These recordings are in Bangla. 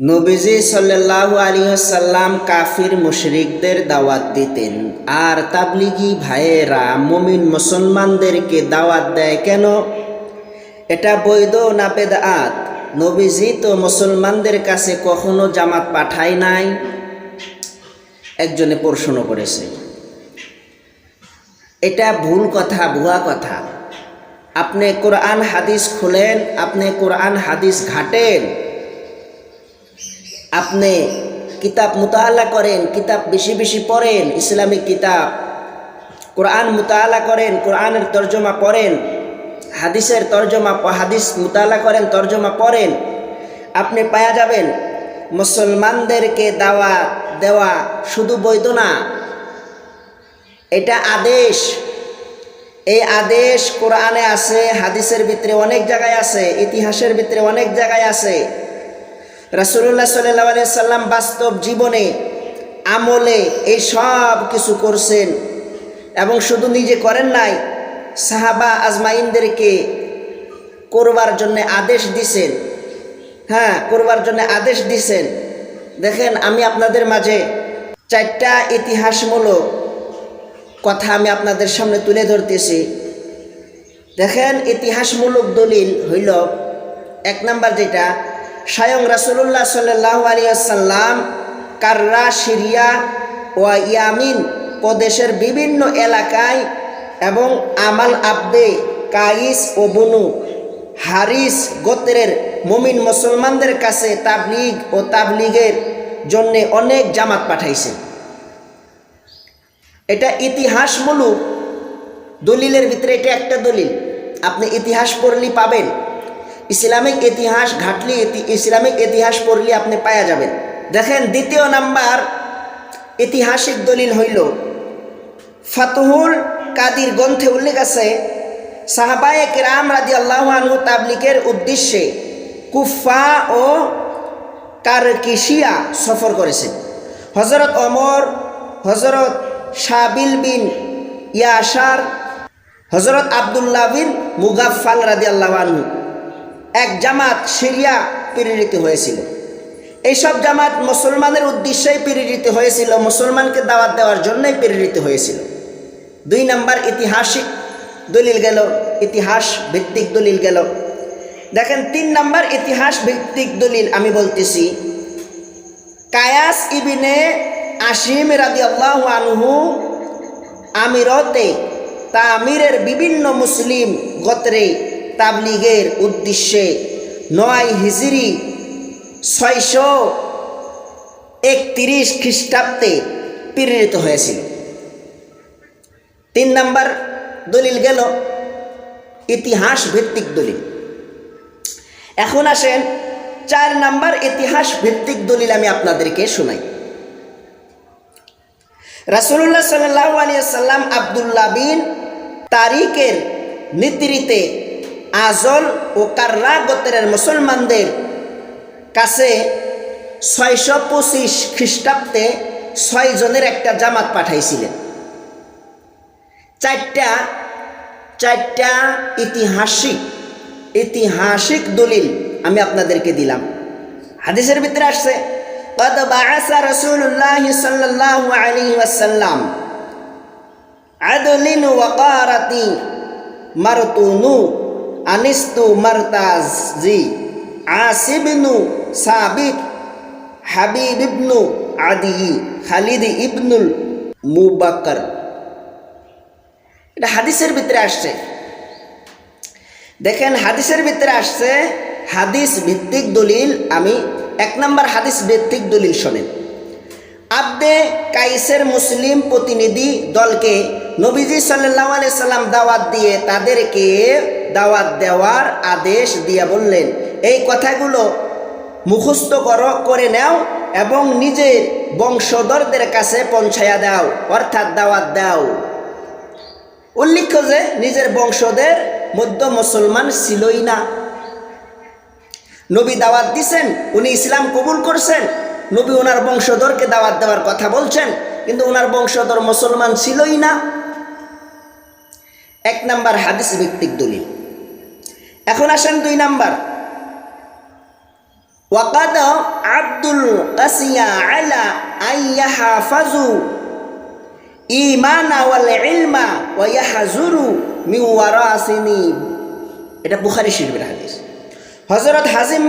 নবীজি সাল্লাল্লাহু আলাইহি সাল্লাম কাফির মুশরিকদের দাওয়াত দিতেন। আর তাবলিগি ভাইয়েরা মুমিন মুসলমানদেরকে দাওয়াত দেয় কেন? এটা বৈধ না বেদাত? নবীজি তো মুসলমানদের কাছে কখনো জামাত পাঠায় নাই? একজনে প্রশ্ন করেছে। এটা ভুল কথা, ভুয়া কথা। আপনি কোরআন হাদিস খুলেন, আপনি কোরআন হাদিস ঘাটেন আপনি কিতাব মুতালা করেন, কিতাব বেশি বেশি পড়েন, ইসলামিক কিতাব। কোরআন মুতালা করেন, কোরআনের তর্জমা পড়েন, হাদিসের তর্জমা, হাদিস মুতালা করেন, তর্জমা পড়েন। আপনি পায়া যাবেন। মুসলমানদেরকে দাওয়া দেওয়া শুধু বৈধ না, এটা আদেশ। এই আদেশ কোরআনে আছে, হাদিসের ভিতরে অনেক জায়গায় আছে, ইতিহাসের ভিতরে অনেক জায়গায় আছে। রাসুল্লাহ সাল্লাহ আলিয়া সাল্লাম বাস্তব জীবনে, আমলে এই সব কিছু করছেন এবং শুধু নিজে করেন নাই, সাহাবা আজমাইনদেরকে করবার জন্য আদেশ দিছেন। হ্যাঁ করবার জন্য আদেশ দিছেন। দেখেন, আমি আপনাদের মাঝে চারটা ইতিহাসমূলক কথা আমি আপনাদের সামনে তুলে ধরতেছি। দেখেন, ইতিহাসমূলক দলিল হইল এক নাম্বার যেটা স্বয়ং রাসুল্লাহ সাল্লাহ আলিয়াল্লাম কার্রা, সিরিয়া ও ইয়ামিন প্রদেশের বিভিন্ন এলাকায় এবং আমাল আব্দে, কাইস ও বনু হারিস গোত্রের মুমিন মুসলমানদের কাছে তাবলিগ ও তাবলিগের জন্যে অনেক জামাত পাঠাইছে। এটা ইতিহাস ইতিহাসমূলক দলিলের ভিতরে এটা একটা দলিল। আপনি ইতিহাস পড়লেই পাবেন। ইসলামিক ইতিহাস ঘাটলি ইসলামিক ইতিহাস পড়লে আপনি পাওয়া যাবেন। দেখেন দ্বিতীয় নাম্বার ঐতিহাসিক দলিল হইল, ফাতহুল কাদির গ্রন্থে উল্লেখ আছে, সাহাবায়ে কেরাম রাজি আল্লাহ আনহু তাবলিকের উদ্দেশ্যে কুফা ও কারকিশিয়া সফর করেছে হজরত অমর হজরত শাবিল বিন ইয়াসার হজরত আবদুল্লাহ বিন মুগাফাল রাজি আল্লাহ আনহু এক জামাত সিরিয়া প্রেরিত হয়েছিল। এইসব জামাত মুসলমানের উদ্দেশ্যেই প্রেরিত হয়েছিল, মুসলমানকে দাওয়াত দেওয়ার জন্যই প্রেরিত হয়েছিল। দুই নাম্বার ঐতিহাসিক দলিল গেল, ইতিহাস ভিত্তিক দলিল গেল। দেখেন, তিন নাম্বার ইতিহাস ভিত্তিক দলিল আমি বলতেছি, কায়াস ইবিনে আসিম রাদি আল্লাহ আনহু আমিরতে তামিরের বিভিন্ন মুসলিম গোত্রে তাবলিগের উদ্দেশ্যে নয় হিজরি ছয়শো একত্রিশ খ্রিস্টাব্দে প্রেরিত হয়েছিল। তিন নাম্বার দলিল গেল ইতিহাস ভিত্তিক দলিল। এখন আসেন চার নাম্বার ইতিহাস ভিত্তিক দলিল আমি আপনাদেরকে শোনাই। রাসুল্লাহ সাল্লাহ আলিয়া সাল্লাম আবদুল্লাহ বিন তারিকের নেতৃত্বে আজল ও কার্রা গোত্রের মুসলমানদের কাছে ছয়শো পঁচিশ খ্রিস্টাব্দে ছয় জনের একটা জামাত পাঠাইছিলেন চারটা চারটা ইতিহাসিক ঐতিহাসিক দলিল আমি আপনাদেরকে দিলাম হাদিসের ভিতরে আসছে قد بعث رسول الله صلى الله عليه وسلم عدل وقارتي مرتونو আনিস্তু মারতাজি আসিবনু সাবিত হাবিব ইবনু আদি খালিদ ইবনুল মুবাক্কর এটা হাদিসের ভিতরে আসছে। দেখেন, হাদিসের ভিতরে আসছে, হাদিস ভিত্তিক দলিল, আমি এক নম্বর হাদিস ভিত্তিক দলিল শোনেন। আব্দে কাইসের মুসলিম প্রতিনিধি দলকে নবীজি সাল্লাহ সাল্লাম দাওয়াত দিয়ে তাদেরকে দাওয়াত দেওয়ার আদেশ দিয়ে বললেন, এই কথাগুলো মুখস্থ কর নাও এবং নিজের বংশধরদের কাছে পৌঁছায়া দাও, অর্থাৎ দাওয়াত দাও। উল্লেখ্য যে, নিজের বংশদের মধ্য মুসলমান ছিলই না। নবী দাওয়াত দিছেন, উনি ইসলাম কবুল করছেন, নবী ওনার বংশধরকে দাওয়াত দেওয়ার কথা বলছেন, কিন্তু ওনার বংশধর মুসলমান ছিলই না। এক নাম্বার হাদিস ভিত্তিক দলিল। এখন আসেন দুই নাম্বার। ওয়াকাদ আব্দ কাসিয়া আলা আইয়াহাফাজু ইমানা ওয়াল ইলমা ওয়া ইয়াহজুরু মিন ওয়ারাসিনি। এটা বুখারী শরীফের হাদিস। হযরত হাজিম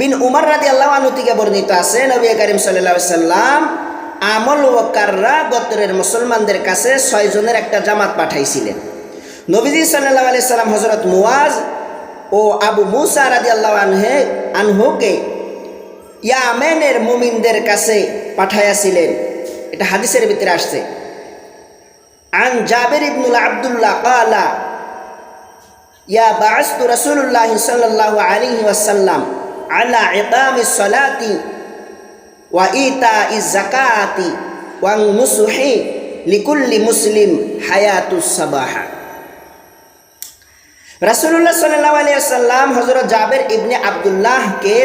বিন উমর রাদিয়াল্লাহু আনহু থেকে বর্ণিত আছে, নবী করিম আলাইহি সাল্লাম আমল ও কাররা গোত্রের মুসলমানদের কাছে ছয়জনের একটা জামাত পাঠাইছিলেন। নবীজি সাল্লাল্লাহু আলাইহি সাল্লাম হযরত মুয়াজ ও আবু মুসা রাজি আল্লাহ আনহে, আনহুকে ইয়ামেনের মুমিনদের কাছে পাঠাইয়াছিলেন। এটা হাদিসের ভিতরে আসছে। আন জাবের ইবনুল আবদুল্লাহ কালা ইয়া বাস্তু রসুল্লাহ সাল্লাহ আলী ওয়াসাল্লাম আলা একাম সলাতি ওয়া ইতা ইস জাকাতি ওয়াং মুসুহি লিকুল্লি মুসলিম হায়াতুস সাবাহা। রাসুল্লাহ সাল্লাহ আলিয়াল্লাম হজরত জাবের ইবনে আবদুল্লাহকে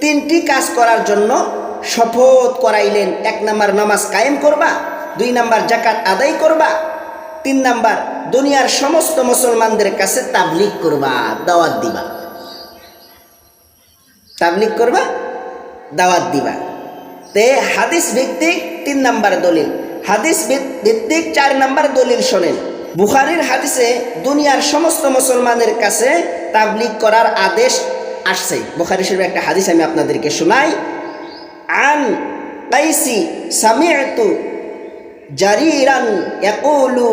তিনটি কাজ করার জন্য শপথ করাইলেন। এক নাম্বার নামাজ কায়েম করবা, দুই নাম্বার জাকাত আদায় করবা, তিন নাম্বার দুনিয়ার সমস্ত মুসলমানদের কাছে তাবলিক করবা, দাওয়াত দিবা। তাবলিক করবা, দাওয়াত দিবা। তে হাদিস ভিত্তিক তিন নাম্বার দলিল। হাদিস ভিত্তিক চার নাম্বার দলিল শোনেন। বুখারির হাদিসে দুনিয়ার সমস্ত মুসলমানের কাছে তাবলিক করার আদেশ আসছে। বুখারি শরীফের একটা হাদিস আমি আপনাদেরকে শোনাই। আন কাইসি সামিআতু জারিরান ইয়াকুলু,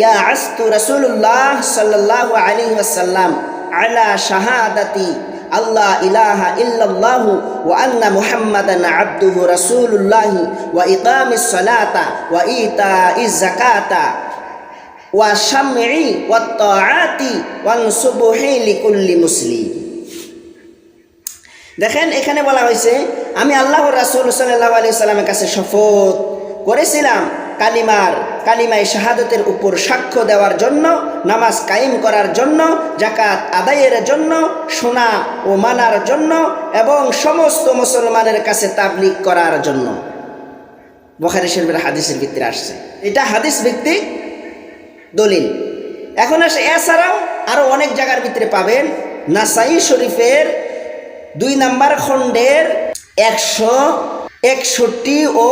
ইয়া আস্তু রাসূলুল্লাহ সাল্লাল্লাহু আলাইহি ওয়াসাল্লাম আলা শাহাদাতি আল্লাহ ইলাহা ইল্লাল্লাহ ওয়া আন্না মুহাম্মাদান আবদুহু রাসূলুল্লাহ ওয়া ইকামিস সালাতা ওয়া ইতা ইতাইজ যাকাতা। ওয়া শামঈ ওয়া তাআতি ওয়া সুবহি লিকুল্লি মুসলিম। দেখেন, এখানে বলা হয়েছে, আমি আল্লাহর রাসূল সাল্লাল্লাহু আলাইহি সাল্লামের কাছে শপথ করেছিলাম কালিমার, কালিমায় শাহাদতের উপর সাক্ষ্য দেওয়ার জন্য, নামাজ কায়েম করার জন্য জাকাত আদায়ের জন্য শোনা ও মানার জন্য এবং সমস্ত মুসলমানের কাছে তাবলিক করার জন্য। বখারি শরীফের হাদিসের ভিত্তিতে আসছে। এটা হাদিস ভিত্তিক দলিল। এখন আসে, এছাড়াও আরও অনেক জায়গার ভিতরে পাবেন নাসাই শরীফের দুই নাম্বার খণ্ডের একশো একষট্টি ও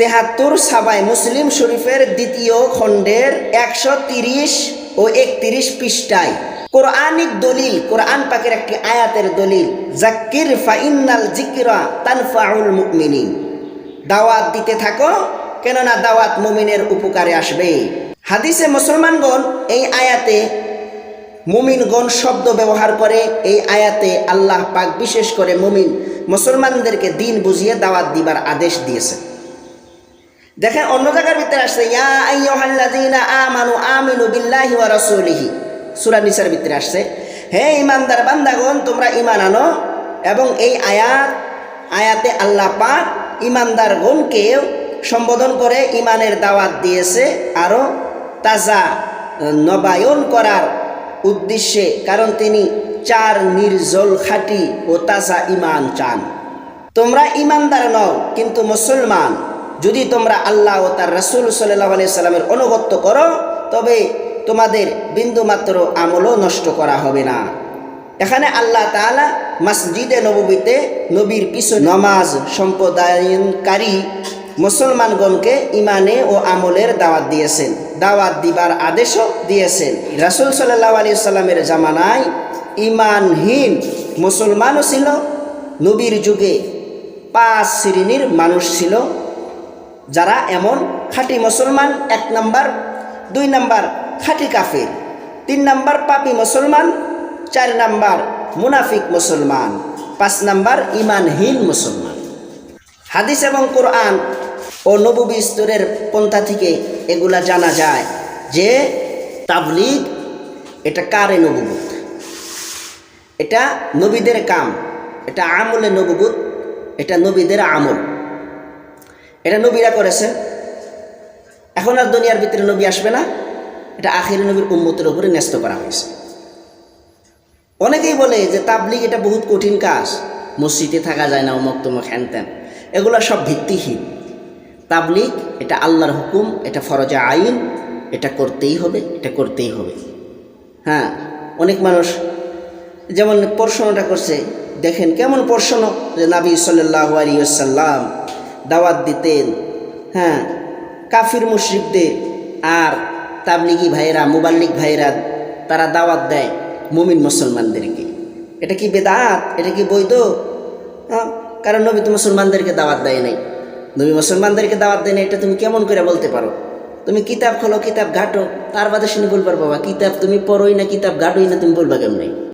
তেহাত্তর সাবাই মুসলিম শরীফের দ্বিতীয় খণ্ডের একশো তিরিশ ও একত্রিশ পৃষ্ঠায়। কোরআনিক দলিল, কোরআন পাকের একটি আয়াতের দলিল জাকির ফাইনাল জিকিরা তানফাউল মুকমিনিন দাওয়াত দিতে থাকো, কেননা দাওয়াত মুমিনের উপকারে আসবে হাদিসে মুসলমানগণ এই আয়াতে মুমিনগণ শব্দ ব্যবহার করে, এই আয়াতে আল্লাহ পাক বিশেষ করে মুমিন মুসলমানদেরকে দিন বুঝিয়ে দাওয়াত দিবার আদেশ দিয়েছে। দেখেন, অন্য জায়গার ভিতরে আসছে আমানু আমিনু বিল্লাহি ওয়া রাসূলিহি। সূরা নিসার ভিতরে আসছে, হে ইমানদার বান্দাগণ, তোমরা ইমান আনো এবং এই আয়াত, আয়াতে আল্লাহ পাক ইমানদারগণকে সম্বোধন করে ইমানের দাওয়াত দিয়েছে আরও তাজা নবায়ন করার উদ্দেশ্যে, কারণ তিনি চার নির্জল খাঁটি ও তাজা ইমান চান। তোমরা ইমানদার নও, কিন্তু মুসলমান। যদি তোমরা আল্লাহ ও তার রসুল সাল্লাহ সাল্লামের অনুগত্য করো, তবে তোমাদের বিন্দুমাত্র আমলও নষ্ট করা হবে না। এখানে আল্লাহ তালা মসজিদে নবীতে নবীর পিছু নমাজ সম্প্রদায়নকারী মুসলমানগণকে ইমানে ও আমলের দাওয়াত দিয়েছেন। দাওয়াত দিবার আদেশও দিয়েছেন। রাসুল সাল্লাহ আলী সাল্লামের জামানায় ইমানহীন মুসলমানও ছিল, নবীর যুগে পাঁচ শ্রেণির মানুষ ছিল, যারা এমন খাঁটি মুসলমান, এক নাম্বার, দুই নাম্বার খাঁটি কাফের, তিন নাম্বার পাপি মুসলমান, চার নাম্বার মুনাফিক মুসলমান, পাঁচ নাম্বার ইমানহীন মুসলমান। হাদিস এবং কোরআন ও নবী স্তরের পন্থা থেকে এগুলা জানা যায় যে তাবলিগ এটা কারে নবুবুত? এটা নবীদের কাম, এটা আমলে নবুবুত, এটা নবীদের আমল। এটা নবীরা করেছেন এখন আর দুনিয়ার ভিতরে নবী আসবে না, এটা আখির নবীর উম্মতের উপরে ন্যস্ত করা হয়েছে। অনেকেই বলে যে তাবলিগ এটা বহুত কঠিন কাজ, মসজিদে থাকা যায় না অমক তমক হ্যান এগুলো সব ভিত্তিহীন। তাবলিগ, এটা আল্লাহর হুকুম, এটা ফরজা আইন, এটা করতেই হবে, এটা করতেই হবে। হ্যাঁ অনেক মানুষ যেমন প্রশ্নটা করছে, দেখেন কেমন প্রশ্ন যে নাবি সাল্লাহ আলী সাল্লাম দাওয়াত দিতেন। হ্যাঁ কাফির মুশরিকদের আর তাবলিগি ভাইয়েরা, মুবাল্লিক ভাইয়েরা তারা দাওয়াত দেয় মুমিন মুসলমানদেরকে। এটা কি বেদাত? এটা কি বৈধ? হ্যাঁ কারণ নবী তো মুসলমানদেরকে দাওয়াত দেয় নাই। নবী মুসলমানদেরকে দাওয়াত দেন এটা তুমি কেমন করে বলতে পারো? তুমি কিতাব খোলো, কিতাব ঘাটো, তার বাদে শুনে বলবার বাবা, কিতাব তুমি পড়োই না, কিতাব ঘাটোই না, তুমি বলবা কেমন?